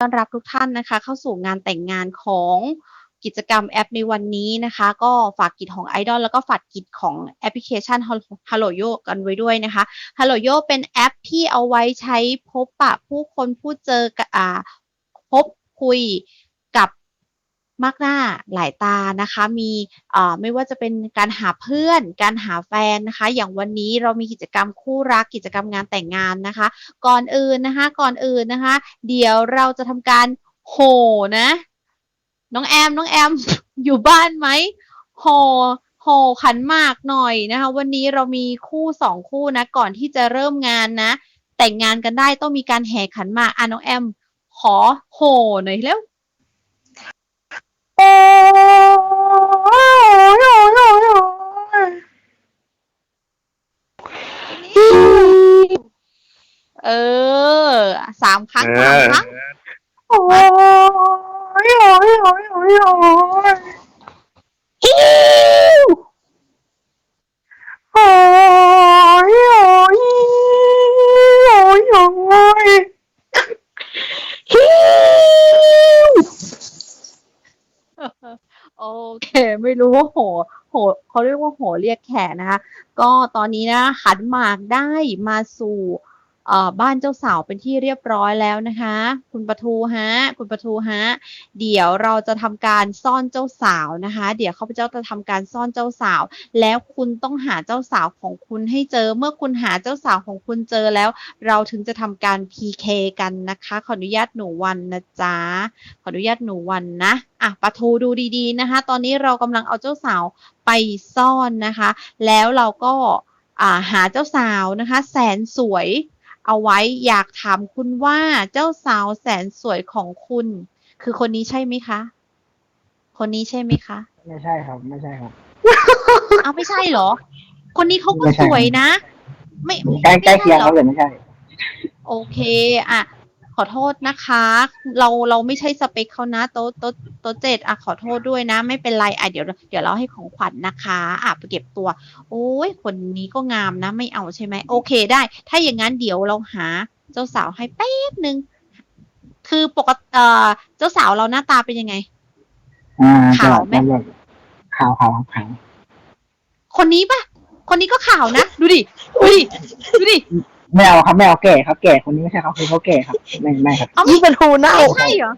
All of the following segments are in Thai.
ต้อนรับทุกท่านนะคะ เข้าสู่งานแต่งงานของกิจกรรมแอปในวันนี้นะคะ ก็ฝากกิจของ Idol แล้วก็ฝากกิจของแอปพลิเคชัน Hello Yo กันไว้ด้วยนะคะ Hello Yo เป็นแอปที่เอาไว้ใช้พบปะผู้คนผู้เจอกับอ่าพบคุย มากหน้าหลายตานะคะ มีเอ่อไม่ว่าจะเป็นการหาเพื่อน การหาแฟนนะคะ อย่างวันนี้เรามีกิจกรรมคู่รักกิจกรรมงานแต่งงานนะคะ ก่อนอื่นนะคะ ก่อนอื่นนะคะ เดี๋ยวเราจะทำการโหนะ น้องแอมน้องแอมอยู่บ้านไหมโห่โห่ขันมากหน่อยนะคะ วันนี้เรามีคู่สองคู่นะ ก่อนที่จะเริ่มงานนะ แต่งงานกันได้ต้องมีการแห่ขันมากอะน้องแอมขอโห่หน่อยเร็ว โอ้ยโอ้ยโอ้ยโอ้ยเออสามครั้งสามครั้งโอ้ยโอ้ยโอ้ยโอ้ยโอ้ยโอ้ยอิ๊วโอ้ยโอ้ยโอ้ยโอ้ยฮิว โอเค ไม่รู้ว่าโห โห เขาเรียกว่าโหเรียกแขกนะคะ ก็ตอนนี้นะหันหมากได้มาสู่ บ้านเจ้าสาวเป็นที่เรียบร้อยแล้วนะคะ คุณประทูฮะ คุณประทูฮะ เดี๋ยวเราจะทำการซ่อนเจ้าสาวนะคะ เดี๋ยวข้าพเจ้าจะทำการซ่อนเจ้าสาว แล้วคุณต้องหาเจ้าสาวของคุณให้เจอ เมื่อคุณหาเจ้าสาวของคุณเจอแล้ว เราถึงจะทำการ PK กันนะคะ ขออนุญาตหนูวันนะจ๊ะ ขออนุญาตหนูวันนะอะปะทูดูดีๆนะคะ ตอนนี้เรากำลังเอาเจ้าสาวไปซ่อนนะคะ แล้วเราก็าหาเจ้าสาวนะคะ แสนสวย เอาไว้อยากถามคุณว่าเจ้าสาวแสนสวยของคุณ คือคนนี้ใช่ไหมคะ คนนี้ใช่ไหมคะ ไม่ใช่ครับ ไม่ใช่ครับ เอาไม่ใช่เหรอ คนนี้เขาก็ไม่ใช่ สวยนะ ไม่ใกล้ใกล้ไม่เคียงหรคอรับเลยไม่ใช่ โอเค อะ ขอโทษนะคะ เราเราไม่ใช่สเปคเขานะ โต๊ะโต๊ะโต๊ะเจ็ดอะขอโทษด้วยนะ ไม่เป็นไรอะเดี๋ยว เดี๋ยวเราให้ของขวัญนะคะอะไปเก็บตัว โอ้ยคนนี้ก็งามนะ ไม่เอาใช่ไหมโอเคได้ ถ้าอย่างนั้นเดี๋ยวเราหาเจ้าสาวให้แป๊บนึงคือปกติเอ่อเจ้าสาวเราหน้าตาเป็นยังไงอ่าขาวไหมจะแบบขาวขาวขาวคนนี้ปะคนนี้ก็ขาวนะ ดูดิดูดิดูดิ ไม่เอาครับไม่เอาแก่ครับ แก่คนนี้ไม่ใช่ครับคือเขาแก่ครับไม่ไม่ครับเอาไม่ นี่เป็นทูเน่าไม่ใช่เหรอ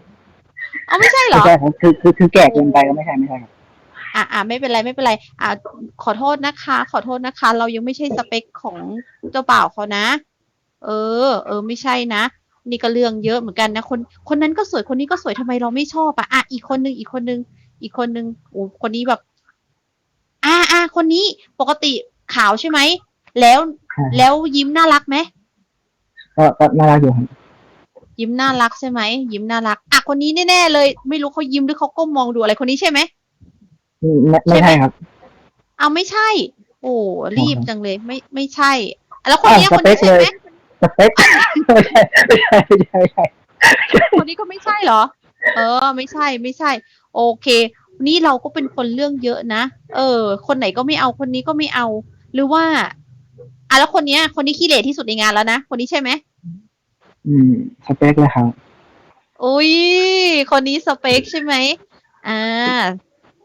เอาไม่ใช่เหรไม่อ ใช่ครับคือคือคือแก่เกินไปก็ไม่ใช่ไม่ใช่ครับอ่าอ่าไม่เป็นไรไม่เป็นไร อ่าขอโทษนะคะ ขอโทษนะคะ เรายังไม่ใช่สเปคของเจ้าบ่าวเขานะ เออ เออ ไม่ใช่นะ นี่ก็เรื่องเยอะเหมือนกันนะคนคนนั้นก็สวยคนนี้ก็สวยทำไมเราไม่ชอบอะอะอีกคนนึงอีกคนนึง อีกคนนึงโอ้คนนี้แบบ อ่าอ่าคนนี้ปกติขาวใช่ไหมแล้ว แล้วยิ้มน่ารักไหมก็ก็น่ารักอยู่ครับยิ้มน่ารักใช่ไหมยิ้มน่ารักอะคนนี้แน่ๆเลย ไม่รู้เขายิ้มหรือเขาก้มมองดูอะไรคนนี้ใช่ไหมอืมไม่ไม่ใช่ครับเอาไม่ใช่ โอ้รีบจังเลยไม่ไม่ใช่ แล้วคนเนี้ยอ้าวคนนี้สเปคใช่ไหมเลยสเปคไม่ใช่ไม่ใช่ไม่ใช่ไม่ใช่คนนี้ก็ไม่ใช่เหรอ เออ ไม่ใช่ไม่ใช่ โอเค นี่เราก็เป็นคนเรื่องเยอะนะเออ คนไหนก็ไม่เอาคนนี้ก็ไม่เอา หรือว่า อะแล้วคนเนี้ย คนนี้ขี้เหร่ที่สุดในงานแล้วนะ คนนี้ใช่ไหม อืมสเปคเลยครับ อุ้ย คนนี้สเปคใช่ไหม อ่า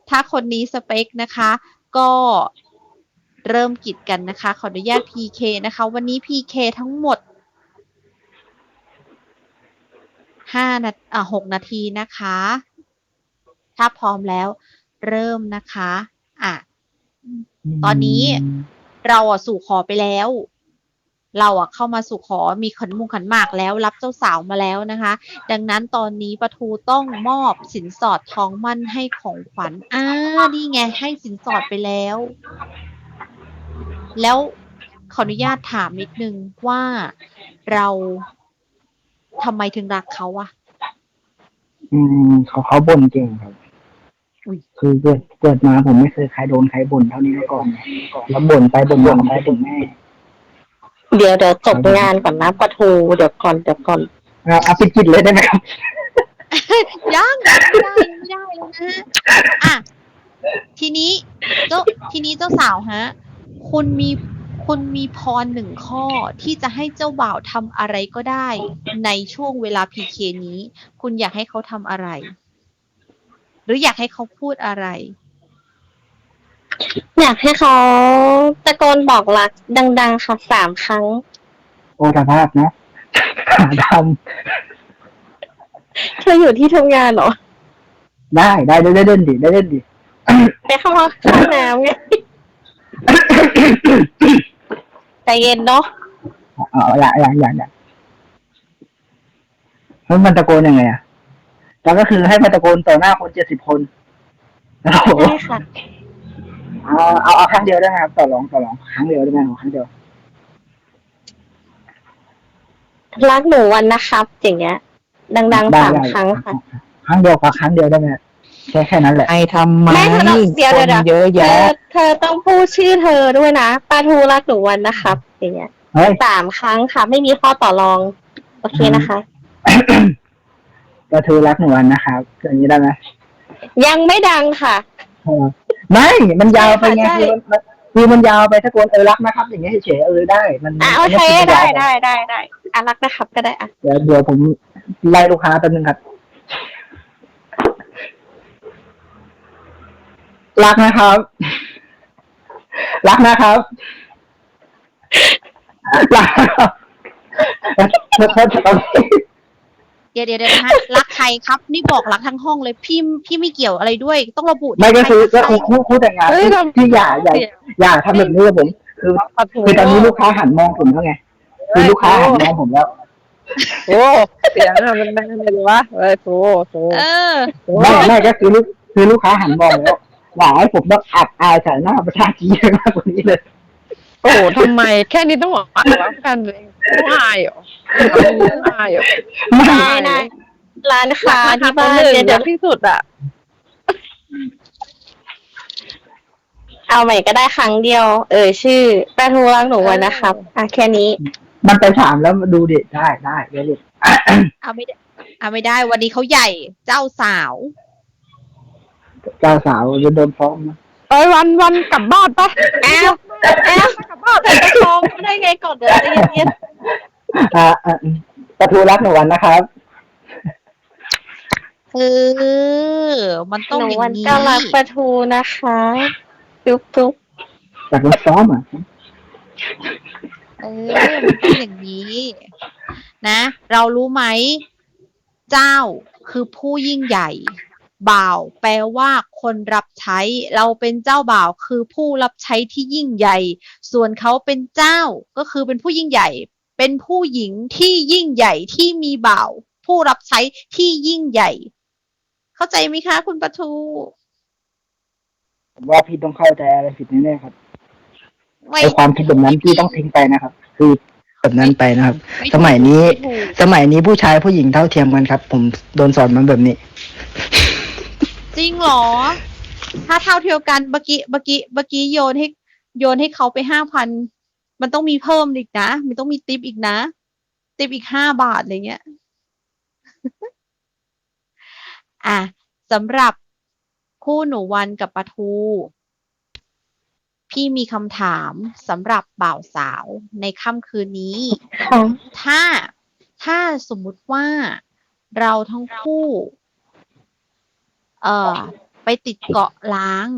ถ้าคนนี้สเปคนะคะ ก็เริ่มกิจกันนะคะ ขออนุญาต PK นะคะ วันนี้ PK ทั้งหมดห้านาอ่าหกนาทีนะคะ ถ้าพร้อมแล้วเริ่มนะคะ อะ ตอนนี้ เราอะสู่ขอไปแล้ว เราอะเข้ามาสู่ขอมีขันมุงขันหมากแล้ว รับเจ้าสาวมาแล้วนะคะ ดังนั้นตอนนี้ปะทูต้องมอบสินสอดทองมั่นให้ของขวัญอ่านี่ไงให้สินสอดไปแล้ว แล้วขออนุญาตถามนิดนึงว่าเราทำไมถึงรักเขาอะอืมเขาเขาบ่นเก่งครับอุ๊ย คือเกิดเกิดมาผมไม่เคยใครโดนใครบ่นเท่านี้มาก่อน แล้วบ่นไปบ่นมาไปบ่นแม่เดี๋ยวเดี๋ยวจบงานก่อนนะปะทูเดี๋ยวก่อนเดี๋ยวก่อนเอาเอาไปกินเลยได้ไหมครับยังยังไม่ได้ยังไม่ได้เลยนะอะทีนี้เจ้าทีนี้เจ้าสาวฮะ คุณมีคุณมีพรหนึ่งข้อที่จะให้เจ้าบ่าวทำอะไรก็ได้ ในช่วงเวลาพีเคนี้ คุณอยากให้เขาทำอะไร หรืออยากให้เขาพูดอะไร อยากให้เขาตะโกนบอกรักดัง ๆ ค่ะสามครั้ง โอสภาพนะหาทเธออยู่ที่ทำงานเหรอำได้ได้ได้ได้เล่นดิได้เล่นดิ ไปเข้าห้องน้ำไงใจเย็นเนาะอ๋ออย่างอย่างอย่างอย่างแล้วมันตะโกนยังไงอะ แล้วก็คือให้มันตะโกนต่อหน้าคนเจ็ดสิบคนโอ้โหได้ค่ะ เอาเอาเอาครั้งเดียวได้ไหมครับ ต่อรองต่อรองครั้งเดียวได้ไหมครั้งเดียว รักหนูวันนะครับอย่างเงี้ย ดังๆได้สามได้ ครั้งค่ะ ครั้งเดียวกับครั้งเดียวได้ไหมแค่แค่นั้นแหละ ไอทำไมไม่เธอต้องเดี๋ยวคเดี๋ยนวเยอะเธอแยะเธอต้องพูดชื่อเธอด้วยนะปาทูรักหนูวันนะครับ อย่างเงี้ยเฮ้ย สามครั้งค่ะ ไม่มีข้อต่อรอง โอเคนะคะ ก็เธอรักหนูวันนะครับอย่างนี้ได้ไหมยังไม่ดังค่ะ เออไม่มันยาวไปไงใช่คือมันมันคือมันยาวไปถ้าโกนเออรักนะครับ อย่างเงี้ยเฉยๆเออได้ มันอะโอเคได้ได้ได้ได้อะรักนะครับก็ได้อะเดี๋ยวเดี๋ยวผมไล่ลูกค้าแป๊บนึงครับ รักนะครับ รักนะครับรักนะครับเธอเธอเธอตอนนี้ เดี๋ยวเดี๋ยวเดี๋ยวนะฮะรักใครครับ นี่บอกรักทั้งห้องเลยพี่พี่ไม่เกี่ยวอะไรด้วย ต้องระบุไม่ก็คือใรก็คือคู่คู่แต่งงานเฮ้ยที่ทำ ที่อย่าอย่าอย่าทำแบบนี้กับผม คือปะทูคือตอนนี้ลูกค้าหันมองผมแล้วไงคือลูกค้าหันมองผมแล้ว โอ้เสียงอะมันแม่เลยวะเอ้ยโถโถเออ โถไม่ไม่ก็คือลูกคือลูกค้าหันมองแล้วหวาให้ผมต้องอับอายใส่หน้าประชาชนเยอะมากกว่านี้เลย โอ้โหทำไมแค่นี้ต้องบอกว่ารักกันเองต้องอายเหรอต้องอายเหรอ ไม่ได้ได้ร้านค้าที่บ้านหนึ่งเนี่ยเดี๋เดี๋ยยววที่สุดอะ เอาใหม่ก็ได้ครั้งเดียว เออชื่อปาทูรักหนูวันนะครับอะแค่นี้ มันไปถามแล้วดูดิได้ได้เดี๋ยวดิเอาไม่ได้เอาไม่ได้วันนี้เขาใหญ่เจ้าสาว เจ้าสาวจะโดนฟ้องนะเอ้ยวันวันกลับบ้านปะแอลแอลแต่จะฟ้องได้ไงก่อนเดี๋ยวใจเย็น อ่าอ่าปะทูรักหนูวันนะครับ เออ มันๆต้องหนูอย่าวันงนี้ก็รักปาทูนะคะจุ๊บจุ๊บจากรถซ้อมอะเออ มันต้องอย่างนี้ นะ เรารู้ไหม เจ้าคือผู้ยิ่งใหญ่ บ่าว แปลว่าคนรับใช้ เราเป็นเจ้าบ่าวคือผู้รับใช้ที่ยิ่งใหญ่ ส่วนเขาเป็นเจ้าก็คือเป็นผู้ยิ่งใหญ่ เป็นผู้หญิงที่ยิ่งใหญ่ที่มีบ่าว ผู้รับใช้ที่ยิ่งใหญ่ เข้าใจไหมคะ คุณปะทูผมว่าพี่ต้องเข้าใจอะไรผิดแน่ๆครับไม่ไอความคิดแบบนั้นพี่ต้องทิ้งไปนะครับ คือแบบนั้นไปนะครับไถูกสมัยนี้ ไม่ถูกสมัยนี้ผู้ชายผู้หญิงเท่าเทียมกันครับ ผมโดนสอนมาแบบนี้ จริงเหรอ ถ้าเท่าเทียมกันเมื่อกี้เมื่อกี้เมื่อกี้โยนให้โยนให้เขาไปห้าพัน มันต้องมีเพิ่มอีกนะ มันต้องมีติปอีกนะ ติปอีกห้าบาทอะไรเงี้ย อะสำหรับคู่หนูวันกับปะทู พี่มีคำถามสำหรับบ่าวสาวในค่ำคืนนี้ค่ะถ้าถ้าสมมุติว่าเราทั้งคู่ เอ่อ ไปติดเกาะล้าง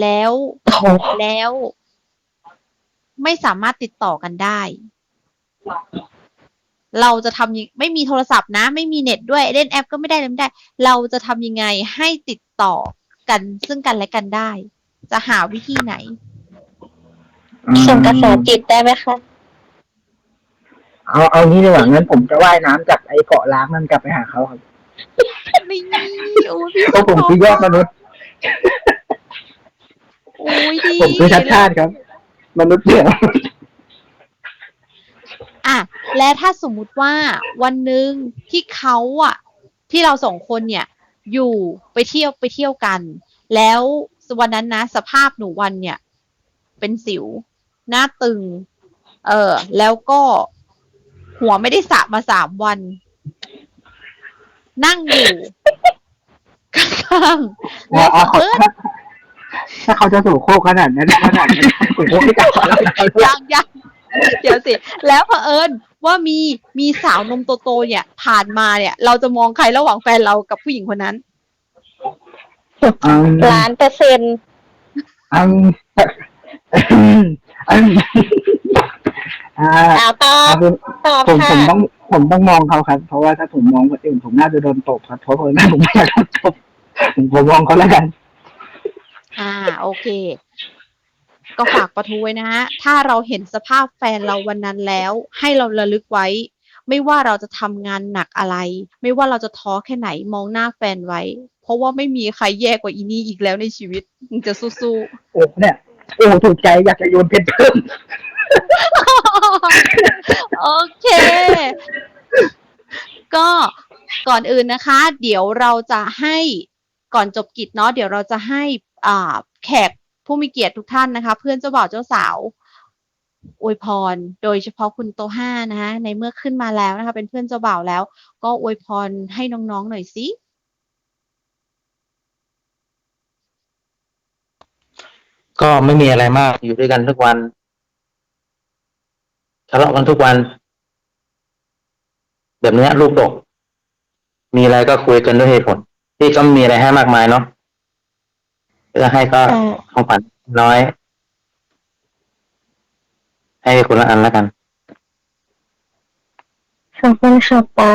แล้วโถแล้ว ไม่สามารถติดต่อกันได้ เราจะทำยังไม่มีโทรศัพท์นะ ไม่มีเน็ตด้วยเล่นแอปก็ไม่ได้เลยไม่ได้ เราจะทำยังไงให้ติดต่อกันซึ่งกันและกันได้ จะหาวิธีไหนส่งกระแสจิตได้ไหมคะเอาเอางี้ดีกว่างั้นผมจะว่ายน้ำจากไอ้เกาะล้างนั่นกลับไปหาเขาครับไม่โอ้ยพี่เพราะผมคือยอดมนุษย์โอ้ยดีผมคือชัดชาติครับ มนุษย์เดียวอะและถ้าสมมุติว่าวันหนึ่งที่เขาอะ ที่เราสองคนเนี่ย อยู่ไปเที่ยวไปเที่ยวกัน แล้ววันนั้นนะ สภาพหนูวันเนี่ย เป็นสิว หน้าตึง เออ แล้วก็หัวไม่ได้สระมาสามวัน นั่งอยู่ข้างๆแล้วเออ ถ้าเขาจะสู่โคกขนาดนั้นขนาดนั้นสู่โคกที่กลับมาแล้วยังยังเดี๋ยวสิ แล้วเผอิญว่ามีมีสาวนมโตๆเนี่ย ผ่านมาเนี่ย เราจะมองใครระหว่างแฟนเรากับผู้หญิงคนนั้นอืมล้านเปอร์เซ็นต์อืมอืมอืมอ่าเอาตอเอาบเป็นตอบผมค่ะผมต้องผมต้องมองเขาครับ เพราะว่าถ้าผมมองคนอื่นผมน่าจะโดนตบครับเพราะผมผมไม่อยากโดนตบผมผมมองเขาแล้วกัน อ่า โอเค ก็ฝากประทูไว้นะฮะ ถ้าเราเห็นสภาพแฟนเราวันนั้นแล้ว ให้เราระลึกไว้ ไม่ว่าเราจะทำงานหนักอะไร ไม่ว่าเราจะท้อแค่ไหนมองหน้าแฟนไว้ เพราะว่าไม่มีใครแย่กว่าอีนี่อีกแล้วในชีวิตมึงจะสู้โอ้เนี่ย โอ้ถูกใจอยากจะโยนเพชรเพิ่ม ๆ โอเค ก็ก่อนอื่นนะคะ เดี๋ยวเราจะให้ ก่อนจบกิจเนาะเดี๋ยวเราจะให้อ่าแขกผู้มีเกียรติทุกท่านนะคะ เพื่อนเจ้าบ่าวเจ้าสาวอวยพร โดยเฉพาะคุณโตห้านะคะในเมื่อขึ้นมาแล้วนะคะ เป็นเพื่อนเจ้าบ่าวแล้ว ก็อวยพรให้น้องๆหน่อยสิก็ไม่มีอะไรมากอยู่ด้วยกันทุกวันทะเลาะกันทุกวัน แบบนี้ลูกดก มีอะไรก็คุยกันด้วยเหตุผล ที่ก็ไม่มีอะไรให้มากมายเนาะจะให้ก็อ่าของขวัญน้อย ให้คนละอันแล้วกันขอบคุณค่ะป้า